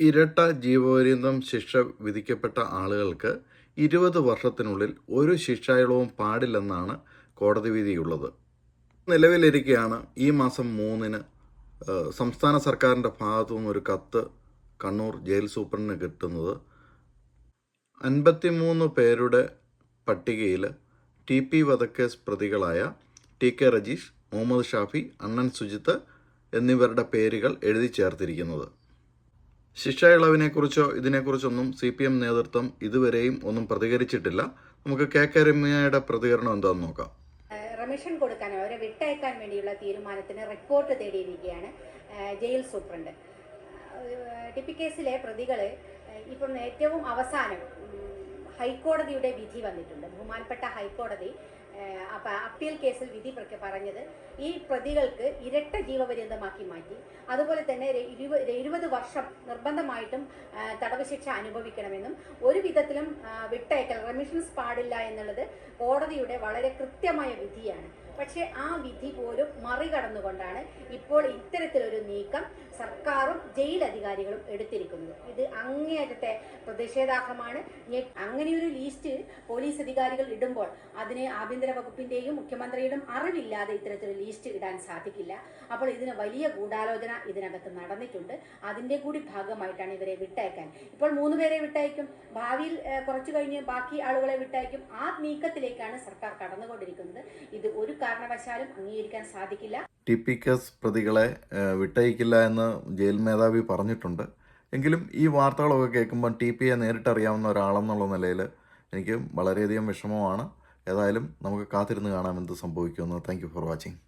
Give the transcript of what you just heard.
ഇരട്ട ജീവപര്യന്തം ശിക്ഷ വിധിക്കപ്പെട്ട ആളുകൾക്ക് ഇരുപത് വർഷത്തിനുള്ളിൽ ഒരു ശിക്ഷായളവും പാടില്ലെന്നാണ് കോടതി വിധിയുള്ളത്. നിലവിലിരിക്കുകയാണ് ഈ മാസം മൂന്നിന് സംസ്ഥാന സർക്കാരിന്റെ ഭാഗത്തു നിന്നൊരു കത്ത് കണ്ണൂർ ജയിൽ സൂപ്രണ്ടിന് കിട്ടുന്നത്. അൻപത്തിമൂന്ന് പേരുടെ പട്ടികയിൽ ടി പി വധക്കേസ് പ്രതികളായ ടി കെ റജീഷ് മുഹമ്മദ് ഷാഫി അണ്ണൻ സുജിത്ത് എന്നിവരുടെ പേരുകൾ എഴുതി ചേർത്തിരിക്കുന്നത്. ശിക്ഷ ഇളവിനെക്കുറിച്ചോ ഇതിനെക്കുറിച്ചൊന്നും സി പി എം നേതൃത്വം ഇതുവരെയും ഒന്നും പ്രതികരിച്ചിട്ടില്ല. നമുക്ക് കെ കെ രമ്യയുടെ പ്രതികരണം എന്താണെന്ന് നോക്കാം. റമിഷൻ കൊടുക്കാൻ അവരെ വിട്ടയക്കാൻ വേണ്ടിയുള്ള തീരുമാനത്തിന് റിപ്പോർട്ട് തേടിയിരിക്കുകയാണ് ജയിൽ സൂപ്രണ്ട്. ടിപ്പി കേസിലെ പ്രതികൾ ഇപ്പം ഏറ്റവും അവസാനം ഹൈക്കോടതിയുടെ വിധി വന്നിട്ടുണ്ട്. ബഹുമാനപ്പെട്ട ഹൈക്കോടതി അപ്പീൽ കേസിൽ വിധി പറഞ്ഞത് ഈ പ്രതികൾക്ക് ഇരട്ട ജീവപര്യന്തമാക്കി മാറ്റി. അതുപോലെ തന്നെ ഇരുപത് വർഷം നിർബന്ധമായിട്ടും തടവ് ശിക്ഷ അനുഭവിക്കണമെന്നും ഒരു വിധത്തിലും വിട്ടയക്കൽ റെമിഷൻസ് പാടില്ല എന്നുള്ളത് കോടതിയുടെ വളരെ കൃത്യമായ വിധിയാണ്. പക്ഷേ ആ വിധി പോലും മറികടന്നുകൊണ്ടാണ് ഇപ്പോൾ ഇത്തരത്തിലൊരു നീക്കം സർക്കാരും ജയിൽ അധികാരികളും എടുത്തിരിക്കുന്നത്. ഇത് അങ്ങേയറ്റത്തെ പ്രതിഷേധാർഹമാണ്. അങ്ങനെയൊരു ലിസ്റ്റ് പോലീസ് അധികാരികൾ ഇടുമ്പോൾ അതിന് ആഭ്യന്തര വകുപ്പിന്റെയും മുഖ്യമന്ത്രിയുടെയും അറിവില്ലാതെ ഇത്തരത്തിലൊരു ലിസ്റ്റ് ഇടാൻ സാധിക്കില്ല. അപ്പോൾ ഇതിന് വലിയ ഗൂഢാലോചന ഇതിനകത്ത് നടന്നിട്ടുണ്ട്. അതിന്റെ കൂടി ഭാഗമായിട്ടാണ് ഇവരെ വിട്ടയക്കാൻ. ഇപ്പോൾ മൂന്ന് പേരെ വിട്ടയക്കും. ഭാവിയിൽ കുറച്ചു കഴിഞ്ഞ് ബാക്കി ആളുകളെ വിട്ടയക്കും. ആ നീക്കത്തിലേക്കാണ് സർക്കാർ കടന്നുകൊണ്ടിരിക്കുന്നത്. ഇത് ഒരു കാരണവശാലും അംഗീകരിക്കാൻ സാധിക്കില്ല. ടി പി കേസ് പ്രതികളെ വിട്ടയക്കില്ല എന്ന് ജയിൽ മേധാവി പറഞ്ഞിട്ടുണ്ട്. എങ്കിലും ഈ വാർത്തകളൊക്കെ കേൾക്കുമ്പോൾ ടി പിയെ നേരിട്ടറിയാവുന്ന ഒരാളെന്നുള്ള നിലയിൽ എനിക്ക് വളരെയധികം വിഷമമാണ്. ഏതായാലും നമുക്ക് കാത്തിരുന്ന് കാണാം എന്ത് സംഭവിക്കുമെന്ന്. Thank for watching